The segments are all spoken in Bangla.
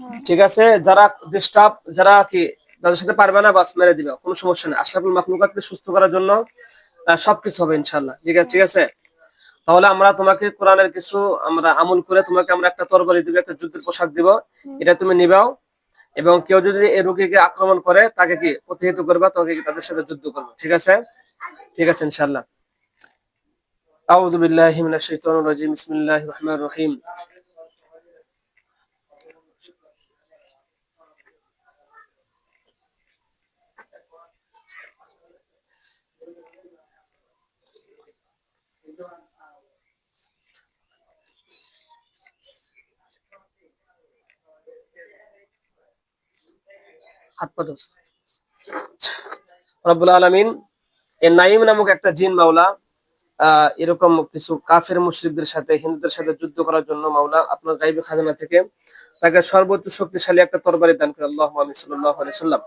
হ্যাঁ। ঠিক আছে যারা ডিস্টার্ব যারা কি তাদের সাথে পারবে না বাস মেরে দিবে কোনো সমস্যা নেই। আশরাফুল মাখলুকাতকে সুস্থ করার জন্য সবকিছু হবে ইনশাল্লাহ ঠিক আছে ঠিক আছে? তাহলে আমরা তোমাকে কোরআনের কিছু আমরা আমল করে তোমাকে আমরা একটা তরবারি দিব একটা যুদ্ধের পোশাক দিব। এটা তুমি নিবাও। এবং কেউ যদি এই রোগীকে আক্রমণ করে তাকে কি প্রতিহিত করবে তাকে কি তাদের সাথে যুদ্ধ করবে। ঠিক আছে? ঠিক আছে ইনশাল্লাহ আউযু বিল্লাহি মিনাশ শাইতানির রাজিম। বিসমিল্লাহির রহমানির রহিম। এ নামক একটা জিন মাওলা এরকম কিছু কাফের মুশরিকদের সাথে, হিন্দুদের সাথে যুদ্ধ করার জন্য মাওলা আপনার গাইবে খাজানা থেকে। তাকে সর্বোচ্চ শক্তিশালী একটা তরবারি দান করে আল্লাহ সাল্লাহ সাল্লাম।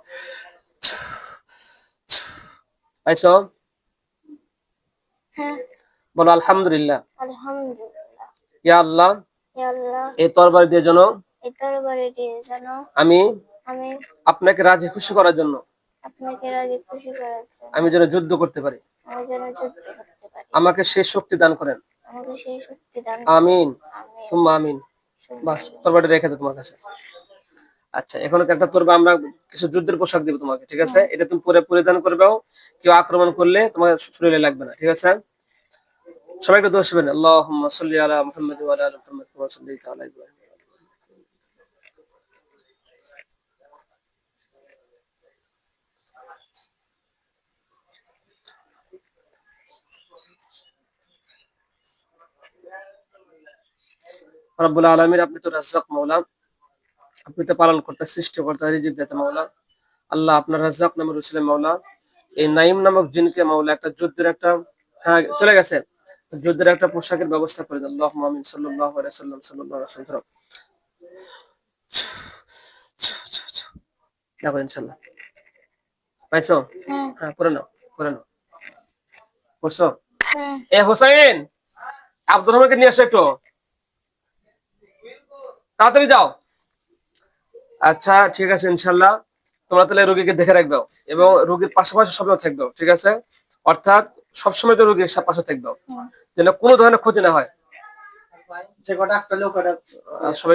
হ্যাঁ। বলো আলহামদুলিল্লাহ। ইয়া আল্লাহ। এই তরবারি দিয়ে যেন আমি আপনাকে রাজি খুশি করার জন্য। আমি যেন যুদ্ধ করতে পারি। আমাকে সেই শক্তি দান করেন। আমিন। আমি আমিন। বাস রেখে দাও তোমার কাছে। আচ্ছা এখন একটা তরবা আমরা কিছু যুদ্ধের পোশাক দিব তোমাকে, ঠিক আছে? এটা তুমি পরে পরিধান করবেও কেউ আক্রমণ করলে তোমার শরীরে লাগবে না, ঠিক আছে? সবাই একটু দোষ দেবেন আল্লাহুম্মা সাল্লি আলা মুহাম্মাদ রব্বুল আলামিন আপনি তো রাজ্জাক মাওলা। আপনি তো পালন করতে সৃষ্টি করতে রিজিক দাতা মাওলা। আল্লাহ আপনার রাজ্জাক নামের রসুলের মাওলা। এই নাইম নামক জিনকে মাওলা একটা যুদ্ধের একটা হ্যাঁ চলে গেছে। যুদ্ধের একটা পোশাকের ব্যবস্থা করে দেন। আল্লাহ আমিন সাল্লাল্লাহু সাল্লাম সাল্লাম দেখো ইনশাআল্লাহ। পাইছো? হ্যাঁ। হ্যাঁ নাও পড়ে নাও। পড়ছো? হ্যাঁ। এ হোসাইন আব্দুর রহমানকে নিয়ে আসো একটু। তাড়াতাড়ি যাও। আচ্ছা ঠিক আছে ইনশাল্লাহ। তোমরা তাহলে রোগীকে দেখে রাখবে এবং রোগীর পাশাপাশি সবসময় থাকবে ঠিক আছে? অর্থাৎ সবসময় তো রোগীর পাশে থাকবে। যেন কোনো ধরনের ক্ষতি না হয়। আচ্ছা।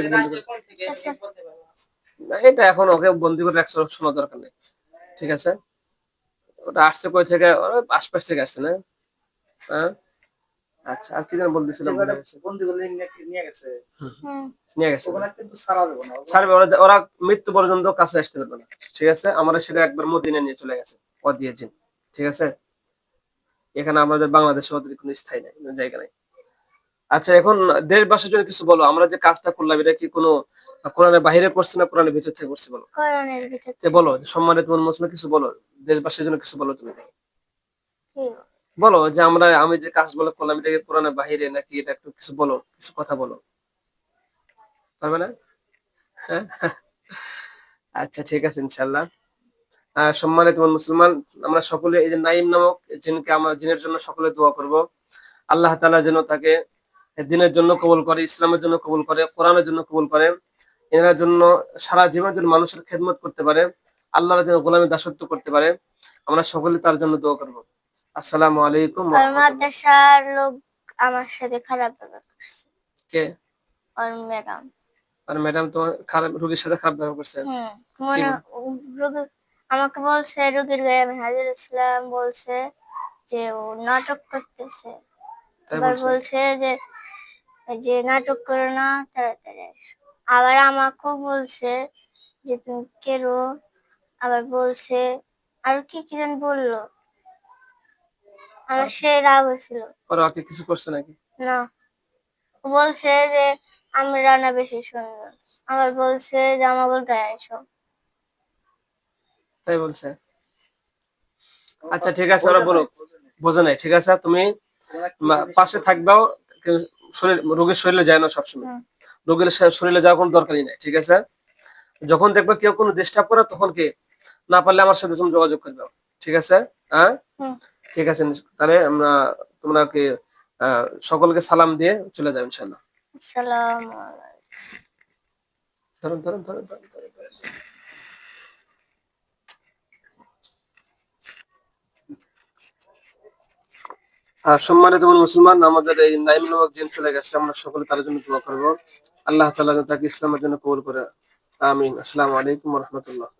এটা এখন ওকে বন্দি করে রাখছে শোনার দরকার নেই। ঠিক আছে? ওটা আসছে কই থেকে? ওরা আশপাশ থেকে আসছে না? হ্যাঁ? আচ্ছা আর কি যেন বলতেছিলাম বন্দি বলে নিয়ে গেছে? নিয়ে গেছে। ওগুলা কিন্তু সারা দেবো না। ছাড়বে ওরা ওরা মৃত্যু পর্যন্ত কাছে আসতে পারবে না। ঠিক আছে? আমরা সেটা একবার মদিনে নিয়ে চলে গেছে ও দিয়েছেন ঠিক আছে? এখানে আমাদের বাংলাদেশে ওদের কোনো স্থায়ী নাই কোনো জায়গা নাই। আচ্ছা এখন দেশবাসীর জন্য কিছু বলো। আমরা যে কাজটা করলাম এটা কি কোনো কোরআনের বাইরে করছি না কোরআনের ভিতর থেকে করছি বলো? যে বলো যে সম্মানিত মুসলিম কিছু বলো। দেশবাসীর জন্য কিছু বলো তুমি কি? বলো যে আমরা, আমি যে কাজগুলো করলাম, এটা কি কোরআনের বাহিরে নাকি এটা একটু কিছু বলো, কিছু কথা বলো? পারবে না? হ্যাঁ? আচ্ছা ঠিক আছে ইনশাল্লাহ সম্মানিত মুসলমান, আমরা সকলে এই যে নাইম নামক জিনকে আমরা, জিনের জন্য সকলে দোয়া করব। আল্লাহ তাআলা যেন তাকে দিনের জন্য কবুল করে, ইসলামের জন্য কবুল করে, কোরআনের জন্য কবুল করে, এনার জন্য সারা জীবন যেন মানুষের খেদমত করতে পারে, আল্লাহর যেন গোলামী দাসত্ব করতে পারে। আমরা সকলে তার জন্য দোয়া করব। আসসালামু আলাইকুম আর মাদ্রাসার লোক আমার সাথে খারাপ ব্যবহার করছে। কে? আর ম্যাডাম। আর ম্যাডাম তোমার খারাপ রোগীর সাথে খারাপ ব্যবহার করছে? মনে রোগী আমাকে বলছে রোগীর গায়ে আমি হাজির ইসলাম বলছে যে ও নাটক করতেছে। আবার বলছে? বলছে যে যে নাটক করো না তাড়াতাড়ি আবার আমাকেও বলছে যে তুমি কেরো। আবার বলছে আর কি কি যেন বলল? আমার সে রাগ হয়েছিল। ওরা কিছু করছে নাকি? না। বলছে যে বেশি সুন্দর আবার বলছে যে গায়ে এসো তাই বলছে? আচ্ছা ঠিক আছে ওরা বলো বোঝে নাই ঠিক আছে তুমি পাশে থাকবেও শরীর রোগীর শরীরে যায় না সবসময়। রোগীর শরীরে যাওয়ার কোনো দরকারই নাই ঠিক আছে? যখন দেখবে কেউ কোনো ডিস্টার্ব করে তখন কি? না পারলে আমার সাথে তুমি যোগাযোগ করবে ঠিক আছে? হ্যাঁ? ঠিক আছে তাহলে আমরা তোমরা কি সকলকে সালাম দিয়ে চলে ইনশাল্লাহ আসসালামু আলাইকুম। ধরুন ধরুন ধরুন ধরুন। আর সম্মানিত মুসলমান আমাদের এই নাইমুল হক জিন চলে গেছে। আমরা সকলে তার জন্য দোয়া করব। আল্লাহ তাআলা তাকে ইসলামের জন্য কবুল করে। আমিন। আসসালামু আলাইকুম রহমতুল্লাহ।